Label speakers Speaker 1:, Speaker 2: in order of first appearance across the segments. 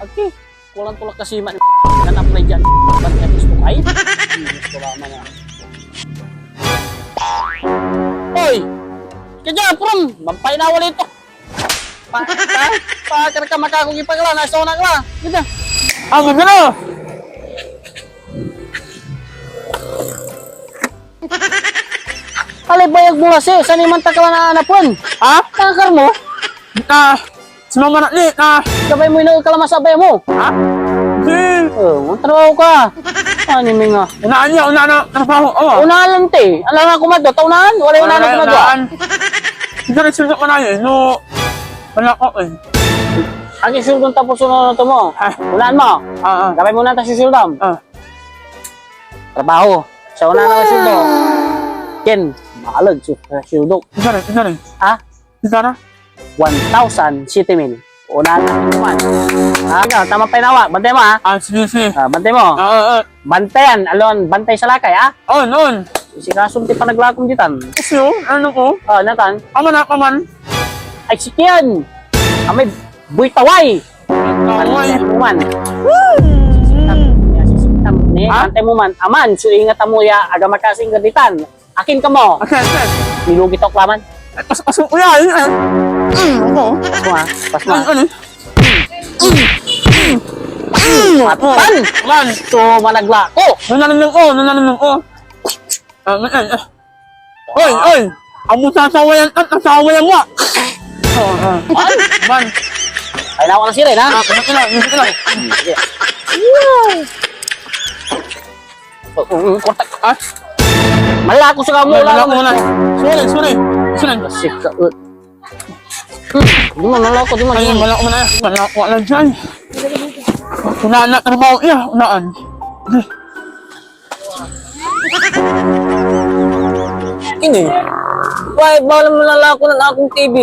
Speaker 1: Okay. Kulang tulak kasi man ganap na dyan. Ba't nga gusto kay? Gusto ba man ah. Hoy! Kaya prom! Mampay na wala ito. Pa, pa, pa, kaya ka makakong ipagla. Nasa una ka lang. Ganda.
Speaker 2: Ang ganda!
Speaker 1: Alay bayag mo kasi. Saan naman takala na anapon?
Speaker 2: Ha?
Speaker 1: Nakakar mo?
Speaker 2: Na, sumama na ni, na,
Speaker 1: Sabay mo yung kalamas sabay mo.
Speaker 2: ha? Hindi.
Speaker 1: Oh, trabaho ka. Ano mi nga?
Speaker 2: Unaan niya, unaan na, trabaho, oh.
Speaker 1: Unahan lang te. Alam nga kumado. Taunahan. Wala yung unahan na kumado.
Speaker 2: Hindi rin sila ka na yun, no, wala ko eh.
Speaker 1: Ang isuldong tapos sunod na ito mo.
Speaker 2: Ah.
Speaker 1: Unahan mo.
Speaker 2: Ah, ah,
Speaker 1: Gabay mo na ito susuldam.
Speaker 2: ah.
Speaker 1: Trabaho. Sa una na suldo. Ken, mahalag su suldo.
Speaker 2: Isa rin, isa rin.
Speaker 1: Ha?
Speaker 2: Isa na?
Speaker 1: 1,000 city mil. Una na naman. Ah, ikaw, tama pa inawa. Bantay mo ha.
Speaker 2: Ah, sige, sige.
Speaker 1: Ah, bantay mo.
Speaker 2: Ah, ah, ah.
Speaker 1: Bantayan. Alon, bantay sa lakay ha.
Speaker 2: Oh, noon.
Speaker 1: Si kasunti pa naglakom ditan.
Speaker 2: Kasi yun, ano ko?
Speaker 1: Ah, natan.
Speaker 2: Aman na, aman.
Speaker 1: Ay, sikian. Amay, buy taway.
Speaker 2: Away.
Speaker 1: Bantay mo man. Ya, sisiktam ni.
Speaker 2: Ha?
Speaker 1: Bantay mo man. Aman, so ingat mo ya. Aga makasing gaditan. Akin ka mo.
Speaker 2: Okay, okay.
Speaker 1: Nilugi to klaman.
Speaker 2: Eh, Pas, pas, uya, eh. Mm, ako.
Speaker 1: Mo ha. Pas mo
Speaker 2: Ano,
Speaker 1: ha.
Speaker 2: ano?
Speaker 1: Matan!
Speaker 2: Man,
Speaker 1: So, managla ko!
Speaker 2: nananong ko, nananong ko. Ah, eh, eh. Oy, oy! Amo sasawayan at nasawayan mo. Oh, ah.
Speaker 1: Man!
Speaker 2: Man,
Speaker 1: Ay, nawa na
Speaker 2: ah,
Speaker 1: ha?
Speaker 2: ano ka lang, ano ka lang.
Speaker 1: Oh, oh, oh, Kortak.
Speaker 2: Ah,
Speaker 1: Malako sa kamo
Speaker 2: wala
Speaker 1: lang.
Speaker 2: ko muna. Sorry, sorry. Sorry.
Speaker 1: Di mo nalako, di mo
Speaker 2: Ayun,
Speaker 1: nalako.
Speaker 2: wala ko muna. Wala dyan. Unaan na trabaho iya, unaan.
Speaker 1: Ini. Why, bala mo nalako ng akong TV.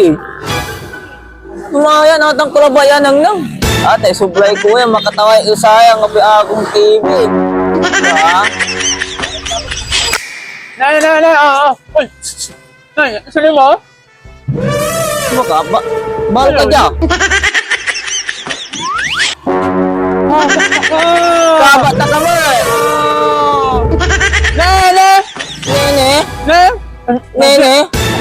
Speaker 1: Tumayan at ang kulabayan ng nang. Ate, sublay ko yan, makataway usayang ng akong TV. Ha?
Speaker 2: Nay, nay, nay, ah, ah. Uy, nay, sali mo?
Speaker 1: Ano ka? Ba Bahal ka.
Speaker 2: Ah!
Speaker 1: Kabata ka mo eh.
Speaker 2: Nay,
Speaker 1: Nene,
Speaker 2: nay.
Speaker 1: nene.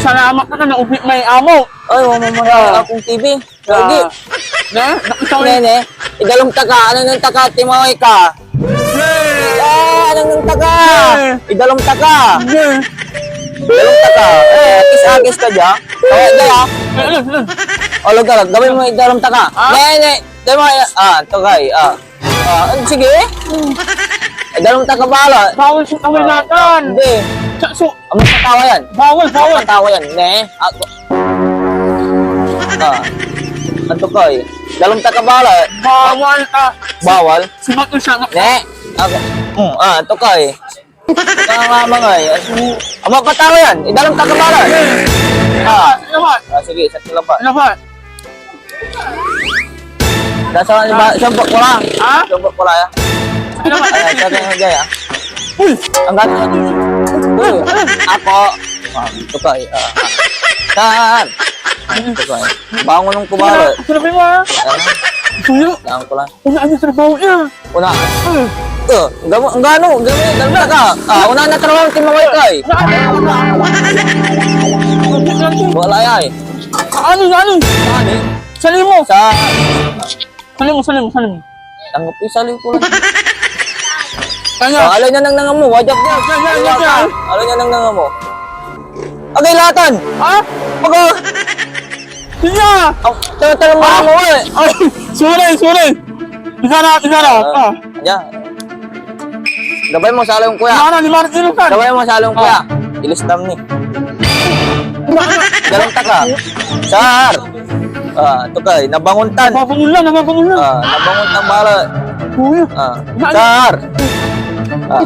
Speaker 2: Salamat na na naubi may amo.
Speaker 1: Ay, wala mo na akong TV. Lagi.
Speaker 2: Ah. Yun.
Speaker 1: Nene, idalong taka. Ano nang taka? Timaway ka.
Speaker 2: Nay,
Speaker 1: Ah, ano nang taka? Idalong taka.
Speaker 2: nay.
Speaker 1: Idalong taka. Eh, kis-agis ka dyan. Kaya dyan ah.
Speaker 2: Ay, ano, ano?
Speaker 1: O, lugar. Gawin mo idalong taka.
Speaker 2: Ah?
Speaker 1: Nene, dahil mo, ah, tagay, ah. Ah, ano, sige. Idalong taka bala.
Speaker 2: Bawal sa kawin natin.
Speaker 1: Hindi.
Speaker 2: Sa, so,
Speaker 1: Ang katawa yan.
Speaker 2: bawal, bawal.
Speaker 1: katawa yan. Ne, ako. Ah. Ano ka eh? Dalong taka bala.
Speaker 2: Bawal ka.
Speaker 1: Bawal.
Speaker 2: Sibat ko siya.
Speaker 1: Ne, ako. Hmm, ah, ito ka eh. Ito nga mga eh. Ang mga katawa yan. Idalong taka bala. Ah. Ah, sige, sa kilapa.
Speaker 2: Ano ba?
Speaker 1: Dasa ba? Sumpok ko lang.
Speaker 2: Ha?
Speaker 1: Sumpok ko lang ya.
Speaker 2: Ano ba?
Speaker 1: Sa kanya gaya.
Speaker 2: Uy!
Speaker 1: Ang gato. Uy, ako. Ah, ito ka eh. Saan? Ito ka eh. Bangon ng kubalo.
Speaker 2: Sinabi mo ha?
Speaker 1: Ayan.
Speaker 2: Suyo!
Speaker 1: Saan ko lang.
Speaker 2: Unaan niya sa trabaho niya.
Speaker 1: Una. Uh, gamo, ang gano, gamo, na ka. Ah, una na trabaho timaway ka eh. Wala eh.
Speaker 2: Ano, ano?
Speaker 1: Saan eh?
Speaker 2: Sali mo!
Speaker 1: Sa,
Speaker 2: Sali mo, sali mo, sali mo.
Speaker 1: tanggap isali ko lang.
Speaker 2: Kanya!
Speaker 1: Ah, alay na nang nanga mo, wajak
Speaker 2: yan.
Speaker 1: Alay na nang nanga mo. Agay latan.
Speaker 2: Ha?
Speaker 1: Pag,
Speaker 2: Siya!
Speaker 1: ang tara mo mo eh.
Speaker 2: Ay! Sorry, sorry! Isa na, isa na! Ah!
Speaker 1: Ya. Gabay mo sa alay kuya.
Speaker 2: Mana ni Martin kan?
Speaker 1: Gabay mo sa alay kuya. Ilistam ni. Dalang taka. Sar. Ah, ito ka, eh, nabanguntan.
Speaker 2: Napapangulan, napapangulan!
Speaker 1: Ah, nabanguntan bala.
Speaker 2: Kuya!
Speaker 1: Ah, sar. Ah.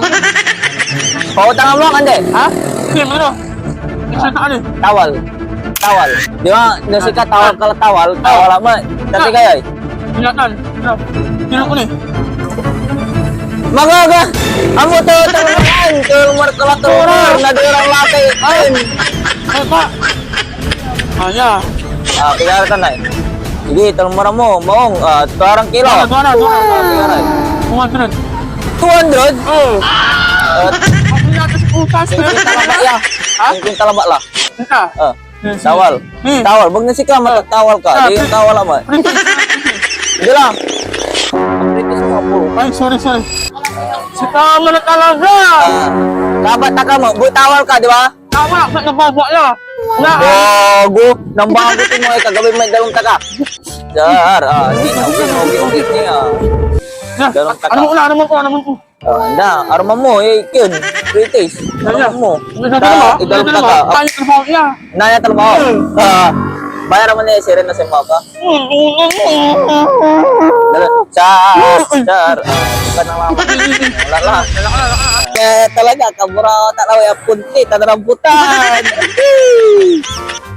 Speaker 1: Pautangan mo, kande.
Speaker 2: Ha? Sige, ano? Na ano?
Speaker 1: Tawal. Tawal. Di ba, nasi ka tawal kala tawal, tawal ama. Dati kaya eh.
Speaker 2: Ano? Sino ko ni?
Speaker 1: Magaga! Amo to tangan, tulmar kala tulmar, nadirang laki. Ayun.
Speaker 2: Ay, pa! Ah, ya!
Speaker 1: Ah, kaya ka na eh. Sige, talong mara mo. Maong, ah, tuwarang kilo.
Speaker 2: Tuwa na, tuwa na, tuwa na.
Speaker 1: Ah, tuwarang.
Speaker 2: Tuwa na.
Speaker 1: 200?
Speaker 2: Oh.
Speaker 1: Ah,
Speaker 2: Ako yata sa utas.
Speaker 1: Singkwing talaba ya.
Speaker 2: Ha?
Speaker 1: Singkwing talaba la.
Speaker 2: Ika.
Speaker 1: Ah, tawal.
Speaker 2: Hmm.
Speaker 1: Tawal. Wag na si ka, matatawal ka.
Speaker 2: Ah,
Speaker 1: Di yung tawal ama. Sige lang. Pritis mo po.
Speaker 2: Ay, sorry, sorry. Si tama na talaga.
Speaker 1: Ah, kabat na ka mo. Buy tawal ka, di ba?
Speaker 2: Tama, sa nababa niya. Wala.
Speaker 1: Bago. Nang bagutin mo ay kagabi may dalong taka. Dar, ah, di na. Okay, okay, okay. niya.
Speaker 2: Na,
Speaker 1: Ganun taka.
Speaker 2: Ano mo na, ano mo po, ano mo po.
Speaker 1: Ah, na, arma mo, eh, kid. Pritis. Arma mo.
Speaker 2: Ito
Speaker 1: Ta-
Speaker 2: ito
Speaker 1: idalong taka.
Speaker 2: Tayo trabaho niya.
Speaker 1: Naya talma ko. Ah, bayaran mo na yung siren na si Maka. Dala, Char, char. Ah, Bukan na lama. Wala lang. Eh, talaga, kabura talaga yung punti, tadarang putan.